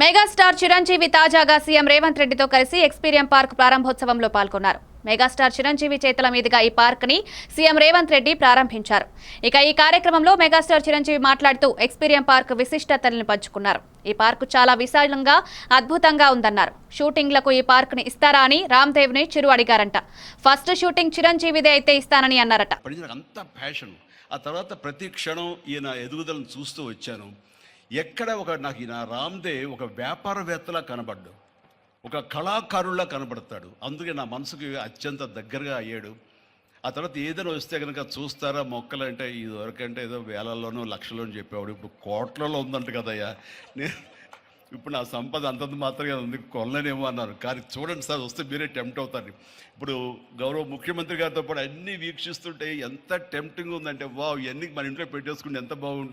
Megastar Chiranjeevi తాజాగా CM Revanth రెడ్డితో కలిసి ఎక్స్పీరియం పార్క్ ప్రారంభోత్సవంలో పాల్గొన్నారు. మెగాస్టార్ చిరంజీవి చేతుల మీదుగా ఈ పార్క్ని సీఎం రేవంత్ రెడ్డి ప్రారంభించారు. ఇక ఈ కార్యక్రమంలో మెగాస్టార్ చిరంజీవి మాట్లాడుతూ ఎక్స్పీరియం పార్క్ విశిష్టతలను పంచుకున్నారు. ఈ పార్కు చాలా విశాలంగా అద్భుతంగా ఉందన్నారు. షూటింగ్లకు ఈ పార్క్ని ఇస్తారా అని రామ్ దేవ్ని చిరు అడిగారంట ఫస్ట్ షూటింగ్ చిరంజీవిదే అయితే ఇస్తానని అన్నారట. ఆ తర్వాత ప్రతి క్షణం ఈయన ఎదుగుదలను చూస్తూ వచ్చాను. ఎక్కడ ఒక నాకు నా రామ్దేవ్ ఒక వ్యాపారవేత్తలా కనబడ్డు. ఒక కళాకారుల్లా కనబడతాడు. అందుకే నా మనసుకి అత్యంత దగ్గరగా అయ్యాడు. ఆ తర్వాత ఏదైనా వస్తే కనుక చూస్తారా మొక్కలు అంటే ఇదివరకంటే ఏదో వేలల్లోనూ లక్షల్లోనూ చెప్పేవాడు. ఇప్పుడు కోట్లలో ఉందంట కదయ్యా. నేను ఇప్పుడు నా సంపద అంతంత మాత్రమే ఉంది. కొనలేనేమో అన్నారు. కానీ చూడండి సార్ వస్తే మీరే టెంప్ట్ అవుతారు. ఇప్పుడు గౌరవ ముఖ్యమంత్రి గారితో పాటు అన్నీ వీక్షిస్తుంటే ఎంత టెంప్టింగ్ ఉందంటే వా ఇవన్నీ మన ఇంట్లో పెట్టేసుకుంటే ఎంత బాగుంటుంది.